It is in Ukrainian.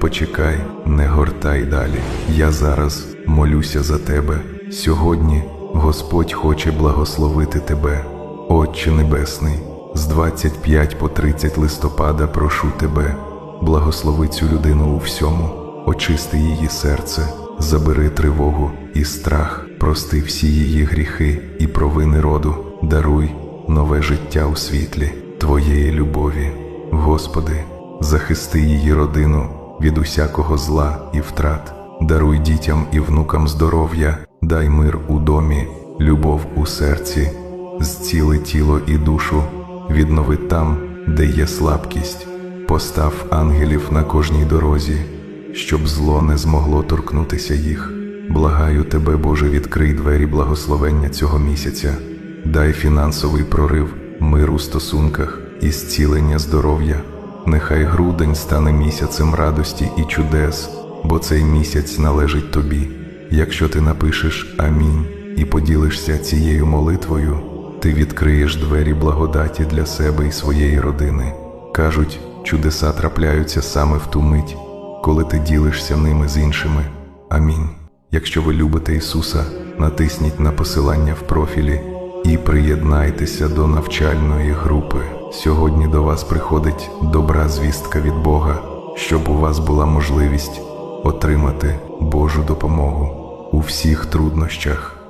Почекай, не гортай далі. Я зараз молюся за тебе. Сьогодні Господь хоче благословити тебе, Отче Небесний. З 25 по 30 листопада прошу тебе, благослови цю людину у всьому, очисти її серце, забери тривогу і страх, прости всі її гріхи і провини роду, даруй нове життя у світлі Твоєї любові. Господи, захисти її родину від усякого зла і втрат, даруй дітям і внукам здоров'я, дай мир у домі, любов у серці, зціли тіло і душу, віднови там, де є слабкість, постав ангелів на кожній дорозі, щоб зло не змогло торкнутися їх. Благаю тебе, Боже, відкрий двері благословення цього місяця, дай фінансовий прорив, мир у стосунках і зцілення здоров'я. Нехай грудень стане місяцем радості і чудес, бо цей місяць належить тобі. Якщо ти напишеш Амінь і поділишся цією молитвою, ти відкриєш двері благодаті для себе і своєї родини. Кажуть, чудеса трапляються саме в ту мить, коли ти ділишся ними з іншими. Амінь. Якщо ви любите Ісуса, натисніть на посилання в профілі і приєднайтеся до навчальної групи. Сьогодні до вас приходить добра звістка від Бога, щоб у вас була можливість отримати Божу допомогу у всіх труднощах.